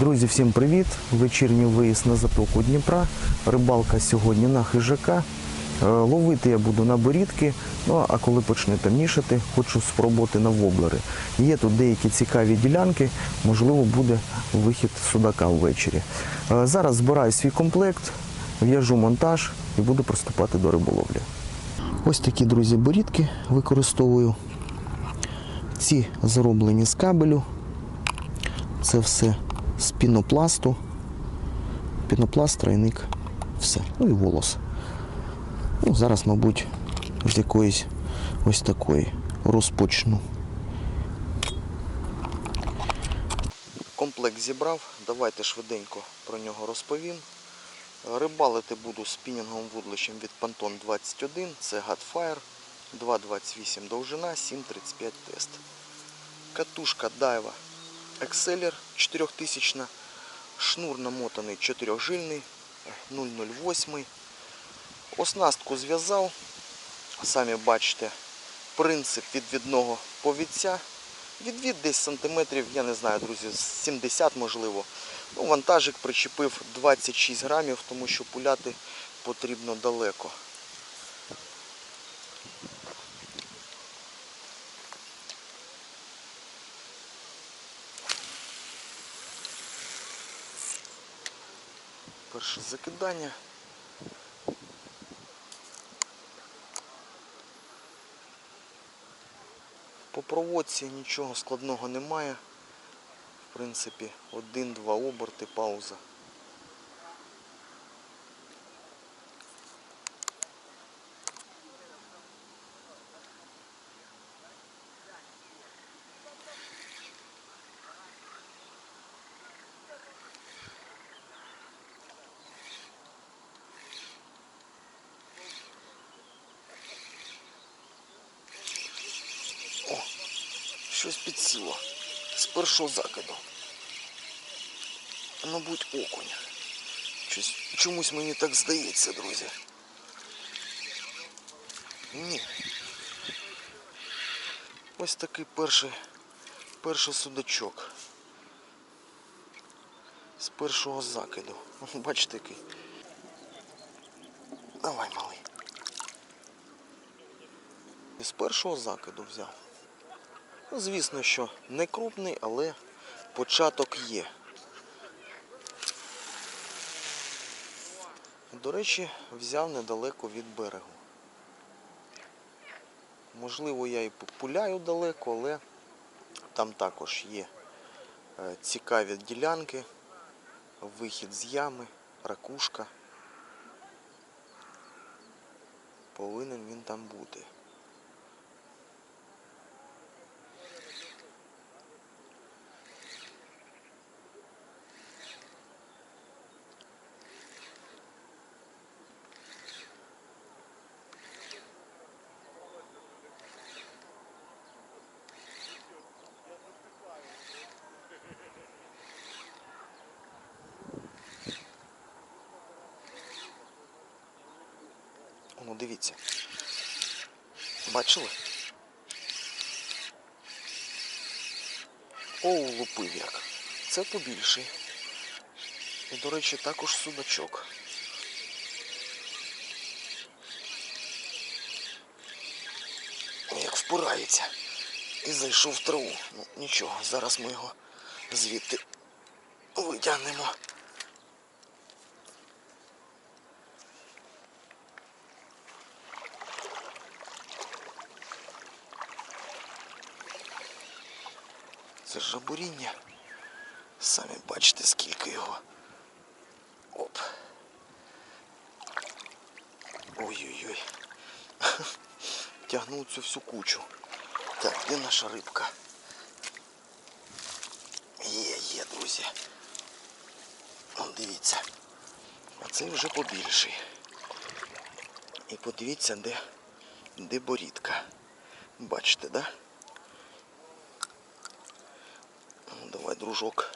Друзі, всім привіт! Вечірній виїзд на затоку Дніпра. Рибалка сьогодні на хижака. Е, Ловити я буду на борідки, ну а коли почне темнішати, хочу спробувати на воблери. Є тут деякі цікаві ділянки, можливо, буде вихід судака ввечері. Е, Зараз збираю свій комплект, в'яжу монтаж і буду приступати до риболовлі. Ось такі, друзі, борідки використовую. Ці зроблені з кабелю. Це все з пінопласту. Пінопласт, тройник, все. Ну і волос. Ну, зараз, мабуть, з якоїсь ось такої розпочну. Комплект зібрав, давайте швиденько про нього розповім. Рибалити буду спінінговим вудлищем від Pantone 21, це Godfire, 2,28 довжина, 7,35 тест. Катушка Daiwa Exceller 4000, шнур намотаний 4-жильний, 008. Оснастку зв'язав, самі бачите, принцип відвідного повідця. Відвід десь сантиметрів, я не знаю, друзі, 70 можливо. Ну, вантажик причепив 26 грамів, тому що пуляти потрібно далеко. Перше закидання. По проводці нічого складного немає. В принципі, один-два оберти, пауза. Щось підсіло. З першого закиду. Мабуть, окунь. Щось, чомусь мені так здається, друзі. Ні. Ось такий перший, перший судачок. З першого закиду. Бачите який. Давай, малий. З першого закиду взяв. Ну, Звісно, що не крупний, але початок є. До речі, взяв недалеко від берегу. Можливо, я і пуляю далеко, але там також є е, цікаві ділянки, вихід з ями, ракушка. Повинен він там бути. Дивіться. Бачили? О, лупив як. Це побільший. І, до речі, також судачок. Як впирається. І зайшов в траву. Ну, нічого, зараз ми його звідти витягнемо. Це ж жабуріння. Самі бачите, скільки його. Оп. Ой-ой-ой. Тягнув цю всю кучу. Так, де наша рибка? Є, є, друзі. Он дивіться. А це вже побільший. І подивіться, де, де борідка. Бачите, да? Ну, давай, дружок.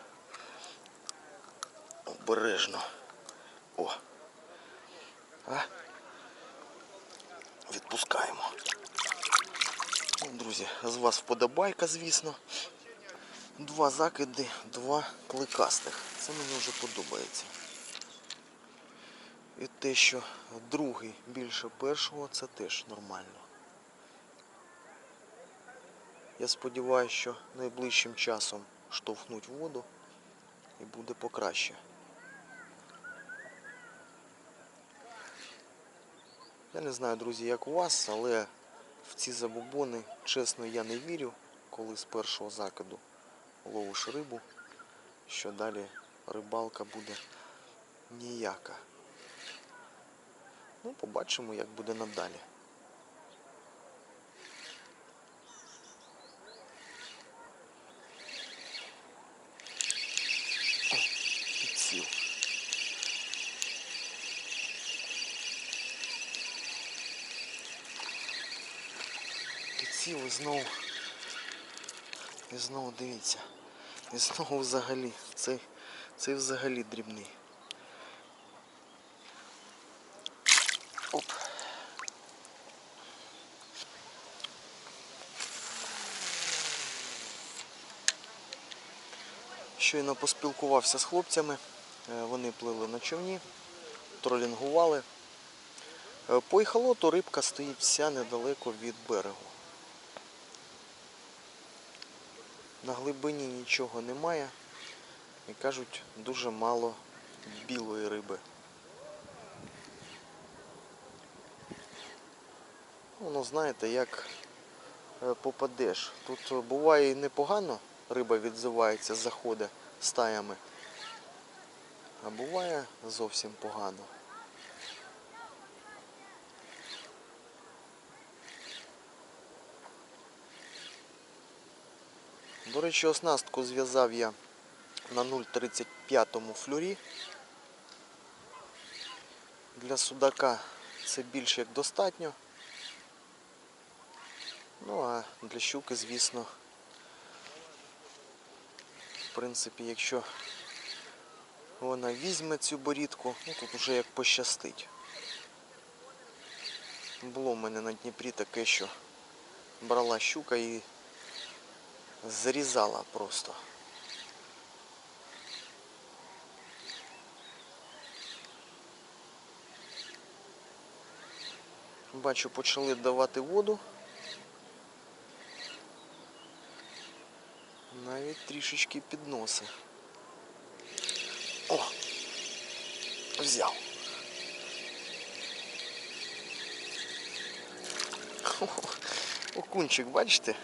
Обережно. О. А? Відпускаємо. Ну, друзі, з вас вподобайка, звісно. Два закиди, два кликастих. Це мені вже подобається. І те, що другий більше першого, це теж нормально. Я сподіваюся, що найближчим часом штовхнуть воду і буде покраще. Я не знаю, друзі, як у вас, але в ці забобони, чесно, я не вірю, коли з першого закиду ловиш рибу, що далі рибалка буде ніяка. Ну, побачимо, як буде надалі. О, підсів. Підсів і знову. І знову дивіться. І знову взагалі. Цей, цей взагалі дрібний. Щойно поспілкувався з хлопцями. Е, Вони плили на човні, тролінгували. Е, По ехолоту рибка стоїть вся недалеко від берегу. На глибині нічого немає. І кажуть, дуже мало білої риби. Ну, знаєте, як е, попадеш. Тут е, буває і непогано риба відзивається, заходить стаями. А буває зовсім погано. До речі, оснастку зв'язав я на 0,35 флюрі. Для судака це більш як достатньо. Ну а для щуки, звісно, в принципі, якщо вона візьме цю борідку, ну тут уже як пощастить. Було в мене на Дніпрі таке, що брала щука і зарізала просто. Бачу, почали давати воду. Навіть трішечки підноси. О! Взяв. Окунчик, бачите?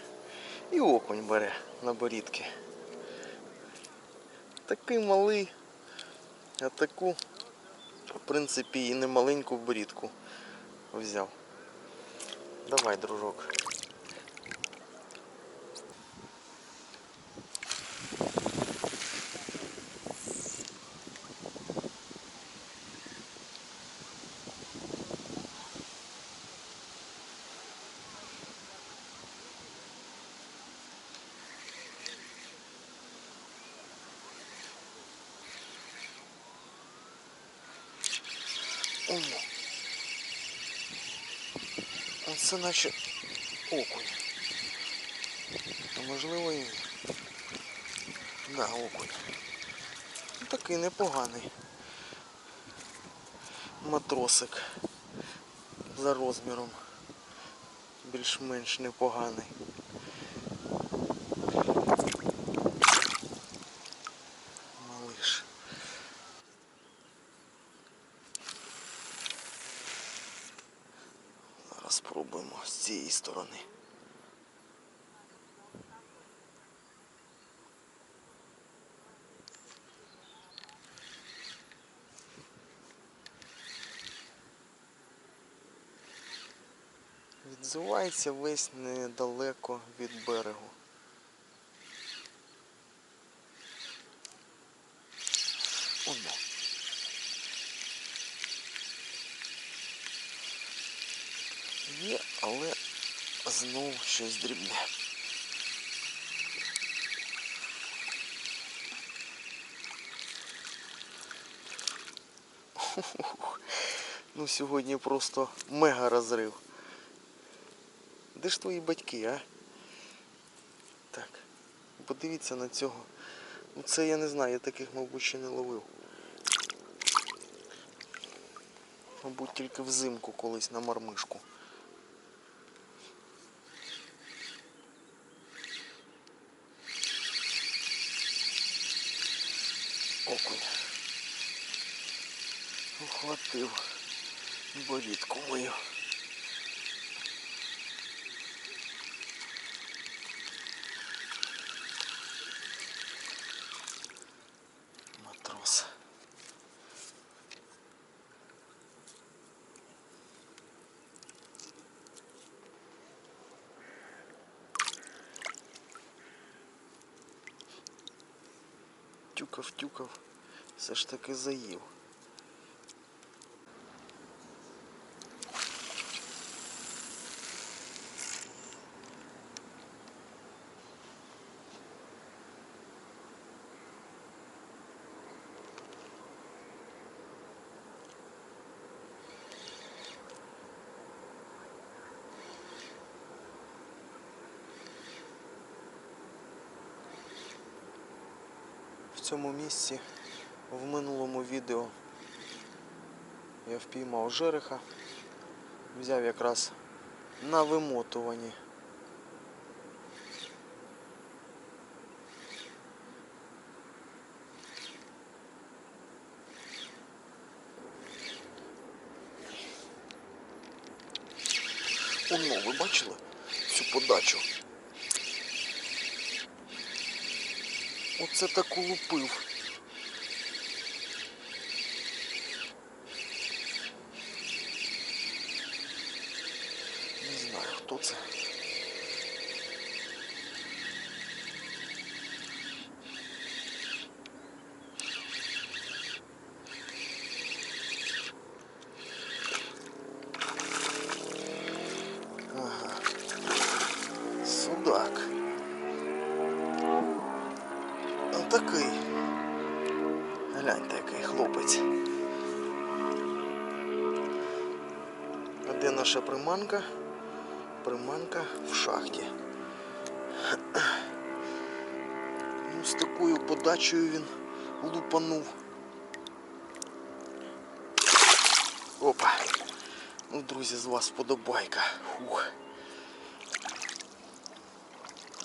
І окунь бере на борідки. Такий малий, а таку, в принципі, і не маленьку борідку взяв. Давай, дружок. Оно. Оце наче окунь. А можливо і. Да, окунь. Такий непоганий. Матросик. За розміром. Більш-менш непоганий. Малиш. Зараз спробуємо з цієї сторони. Відзивається весь недалеко від берегу. Оно. Є, але знов щось дрібне. Ну сьогодні просто мега розрив. Де ж твої батьки, а? Так, подивіться на цього. Ну це я не знаю, я таких, мабуть, ще не ловив. Мабуть, тільки взимку колись на мармишку. Ой. Ухватив борідку мою. Матрос. Тюков, тюков. Все ж таки заїв. В цьому місці в минулому відео я впіймав жереха, взяв якраз на вимотуванні. Оно, ви бачили цю подачу? Оце так улупив. Не знаю, хто це. Такий. Гляньте, який хлопець. Де наша приманка? Приманка в шахті. Ну, з такою подачею він лупанув. Опа. Ну, друзі, з вас вподобайка. Фух.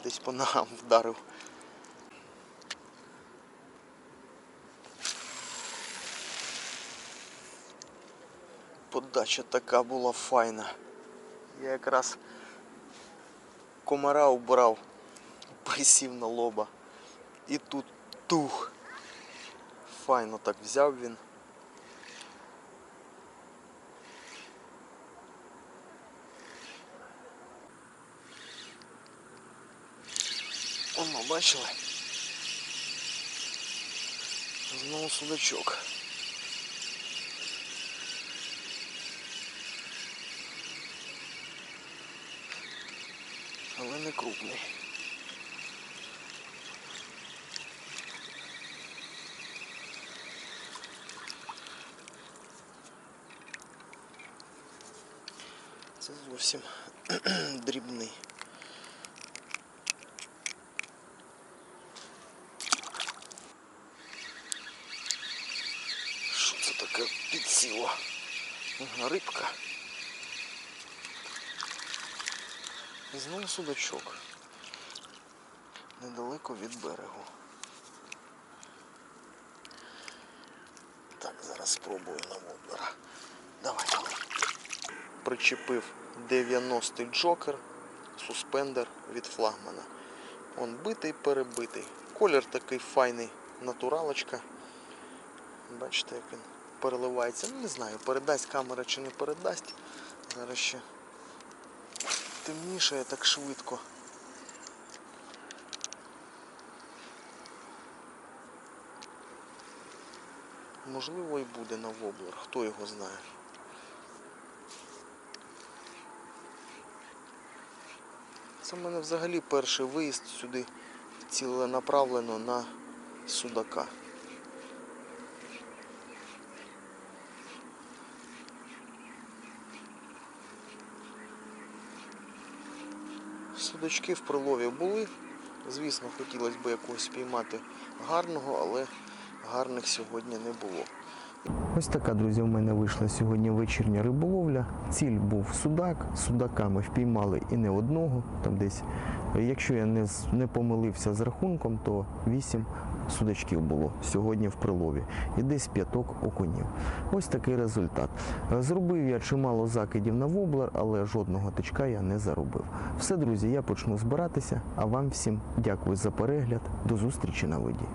Десь по ногам вдарив. Подача така була файна. Я якраз комара убрав, присів на лоба. І тут тух. Файно так взяв він. Оно, бачили? Знову судачок. але не крупний. Це зовсім дрібний. Що це таке підсіло? Ага, Рибка. І знову судачок. Недалеко від берегу. Так, зараз спробую на воблера. Давай, давай. Причепив 90-й джокер, суспендер від флагмана. Он битий, перебитий. Колір такий файний, натуралочка. Бачите, як він переливається. Ну, не знаю, передасть камера чи не передасть. Зараз ще темнішає так швидко. Можливо і буде на воблер, хто його знає. Це в мене взагалі перший виїзд сюди ціленаправлено на судака. Судачки в прилові були, Звісно, хотілося б якогось спіймати гарного, але гарних сьогодні не було. Ось така, друзі, у мене вийшла сьогодні вечірня риболовля. Ціль був судак. Судака ми впіймали і не одного. Там десь, якщо я не, не помилився з рахунком, то вісім судачків було сьогодні в прилові. І десь п'яток окунів. Ось такий результат. Зробив я чимало закидів на воблер, але жодного тичка я не заробив. Все, друзі, я почну збиратися. А вам всім дякую за перегляд. До зустрічі на воді.